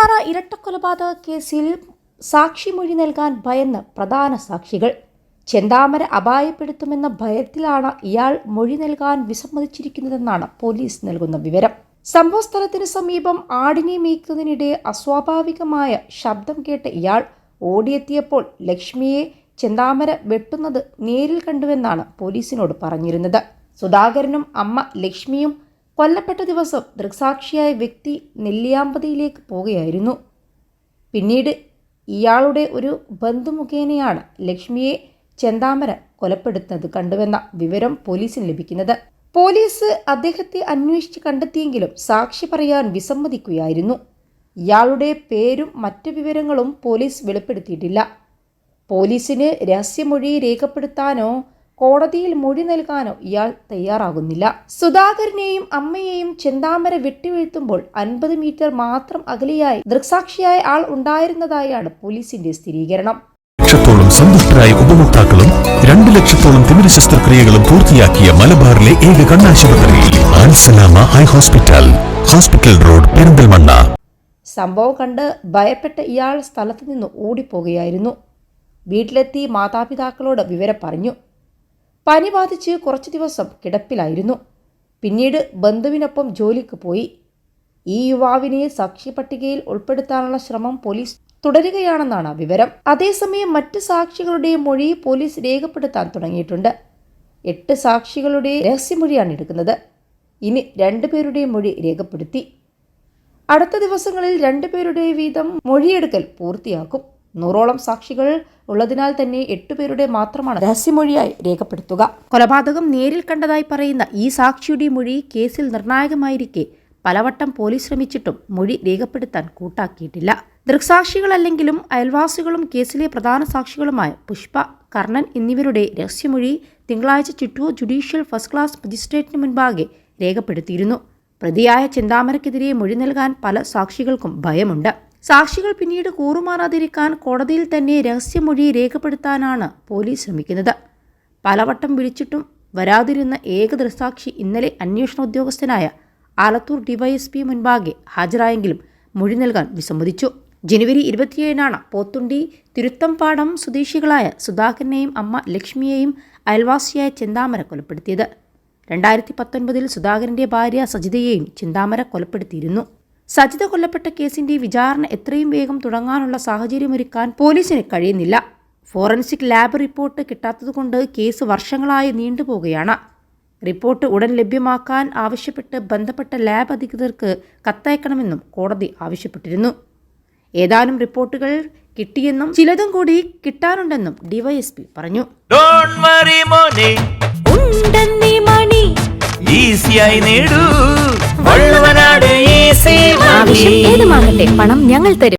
പൂപ്പാറ ഇരട്ടക്കൊലപാതക കേസിൽ സാക്ഷിമൊഴി നൽകാൻ ഭയന്ന് പ്രധാന സാക്ഷികൾ. ചെന്താമര അപായപ്പെടുത്തുമെന്ന ഭയത്തിലാണ് ഇയാൾ മൊഴി നൽകാൻ വിസമ്മതിച്ചിരിക്കുന്നതെന്നാണ് പോലീസ് നൽകുന്ന വിവരം. സംഭവസ്ഥലത്തിന് സമീപം ആടിനെ മേയ്ക്കുന്നതിനിടെ അസ്വാഭാവികമായ ശബ്ദം കേട്ട ഇയാൾ ഓടിയെത്തിയപ്പോൾ ലക്ഷ്മിയെ ചെന്താമര വെട്ടുന്നത് നേരിൽ കണ്ടുവെന്നാണ് പോലീസിനോട് പറഞ്ഞിരുന്നത്. സുധാകരനും അമ്മ ലക്ഷ്മിയും കൊല്ലപ്പെട്ട ദിവസം ദൃക്സാക്ഷിയായ വ്യക്തി നെല്ലിയാമ്പതിയിലേക്ക് പോവുകയായിരുന്നു. പിന്നീട് ഇയാളുടെ ഒരു ബന്ധു മുഖേനയാണ് ലക്ഷ്മിയെ ചെന്താമര കൊലപ്പെടുത്തുന്നത് കണ്ടുവെന്ന വിവരം പോലീസിന് ലഭിക്കുന്നത്. പോലീസ് അദ്ദേഹത്തെ അന്വേഷിച്ച് കണ്ടെത്തിയെങ്കിലും സാക്ഷി പറയാൻ വിസമ്മതിക്കുകയായിരുന്നു. ഇയാളുടെ പേരും മറ്റു വിവരങ്ങളും പോലീസ് വെളിപ്പെടുത്തിയിട്ടില്ല. പോലീസിന് രഹസ്യമൊഴി രേഖപ്പെടുത്താനോ കോടതിയിൽ മൊഴി നൽകാനോ ഇയാൾ തയ്യാറാകുന്നില്ല. സുധാകരനെയും അമ്മയെയും ചെന്താമര വെട്ടിവീഴ്ത്തുമ്പോൾ അൻപത് മീറ്റർ മാത്രം അകലെയായി ദൃക്സാക്ഷിയായ ആൾ ഉണ്ടായിരുന്നതായാണ് പോലീസിന്റെ സ്ഥിരീകരണം. ലക്ഷത്തോളം സന്തുഷ്ടരായ ഉപഭോക്താക്കളും രണ്ട് ലക്ഷത്തോളം തിമിര ശസ്ത്രക്രിയകളും പൂർത്തിയാക്കിയ മലബാറിലെ ഏക കണ്ണാശുപത്രി ആൻസലാമ eye hospital hospital road Perinthalmanna. സംഭവം കണ്ട് ഭയപ്പെട്ട ഇയാൾ സ്ഥലത്ത് നിന്ന് ഓടിപ്പോകുകയായിരുന്നു. വീട്ടിലെത്തി മാതാപിതാക്കളോട് വിവരം പറഞ്ഞു. പനി ബാധിച്ച് കുറച്ച് ദിവസം കിടപ്പിലായിരുന്നു. പിന്നീട് ബന്ധുവിനൊപ്പം ജോലിക്ക് പോയി. ഈ യുവാവിനെ സാക്ഷി പട്ടികയിൽ ഉൾപ്പെടുത്താനുള്ള ശ്രമം പോലീസ് തുടരുകയാണെന്നാണ് വിവരം. അതേസമയം മറ്റ് സാക്ഷികളുടെ മൊഴി പോലീസ് രേഖപ്പെടുത്താൻ തുടങ്ങിയിട്ടുണ്ട്. എട്ട് സാക്ഷികളുടെ രഹസ്യമൊഴിയാണ് എടുക്കുന്നത്. ഇനി രണ്ടുപേരുടെ മൊഴി രേഖപ്പെടുത്തി. അടുത്ത ദിവസങ്ങളിൽ രണ്ടുപേരുടെ വീതം മൊഴിയെടുക്കൽ പൂർത്തിയാക്കും. നൂറോളം സാക്ഷികൾ ഉള്ളതിനാൽ തന്നെ എട്ടുപേരുടെ മാത്രമാണ് രഹസ്യമൊഴിയായി രേഖപ്പെടുത്തുക. കൊലപാതകം നേരിൽ കണ്ടതായി പറയുന്ന ഈ സാക്ഷിയുടെ മൊഴി കേസിൽ നിർണായകമായിരിക്കെ. പലവട്ടം പോലീസ് ശ്രമിച്ചിട്ടും മൊഴി രേഖപ്പെടുത്താൻ കൂട്ടാക്കിയിട്ടില്ല. ദൃക്സാക്ഷികളല്ലെങ്കിലും അയൽവാസികളും കേസിലെ പ്രധാന സാക്ഷികളുമായ പുഷ്പ കർണൻ എന്നിവരുടെ രഹസ്യമൊഴി തിങ്കളാഴ്ച ചിറ്റൂർ ജുഡീഷ്യൽ ഫസ്റ്റ് ക്ലാസ് മജിസ്ട്രേറ്റിന് മുൻപാകെ രേഖപ്പെടുത്തിയിരുന്നു. പ്രതിയായ ചിന്താമരക്കെതിരെ മൊഴി നൽകാൻ പല സാക്ഷികൾക്കും ഭയമുണ്ട്. സാക്ഷികൾ പിന്നീട് കൂറുമാറാതിരിക്കാൻ കോടതിയിൽ തന്നെ രഹസ്യമൊഴി രേഖപ്പെടുത്താനാണ് പോലീസ് ശ്രമിക്കുന്നത്. പലവട്ടം വിളിച്ചിട്ടും വരാതിരുന്ന ഏക ദൃസാക്ഷി ഇന്നലെ അന്വേഷണ ഉദ്യോഗസ്ഥനായ ആലത്തൂർ ഡിവൈഎസ്പി മുൻപാകെ ഹാജരായെങ്കിലും മൊഴി നൽകാൻ വിസമ്മതിച്ചു. ജനുവരി ഇരുപത്തിയേഴിനാണ് പോത്തുണ്ടി തിരുത്തംപാടം സ്വദേശികളായ സുധാകരനെയും അമ്മ ലക്ഷ്മിയെയും അയൽവാസിയായ ചെന്താമര കൊലപ്പെടുത്തിയത്. രണ്ടായിരത്തി പത്തൊൻപതിൽ സുധാകരന്റെ ഭാര്യ സജിതയെയും ചിന്താമര കൊലപ്പെടുത്തിയിരുന്നു. സജിത കൊല്ലപ്പെട്ട കേസിന്റെ വിചാരണ എത്രയും വേഗം തുടങ്ങാനുള്ള സാഹചര്യമൊരുക്കാൻ പോലീസിന് കഴിയുന്നില്ല. ഫോറൻസിക് ലാബ് റിപ്പോർട്ട് കിട്ടാത്തതുകൊണ്ട് കേസ് വർഷങ്ങളായി നീണ്ടുപോകുകയാണ് റിപ്പോർട്ട് ഉടൻ ലഭ്യമാക്കാൻ ആവശ്യപ്പെട്ട് ബന്ധപ്പെട്ട ലാബ് അധികൃതർക്ക് കത്തയക്കണമെന്നും കോടതി ആവശ്യപ്പെട്ടിരുന്നു. ഏതാനും റിപ്പോർട്ടുകൾ കിട്ടിയെന്നും ചിലതും കൂടി കിട്ടാനുണ്ടെന്നും ഡിവൈഎസ്പി പറഞ്ഞു. ഡോണ്ട് വറി മോനെ. ഉണ്ടെന്നീ മണി. ഈസിയായി നേടൂ. പണം ഞങ്ങൾ തരും.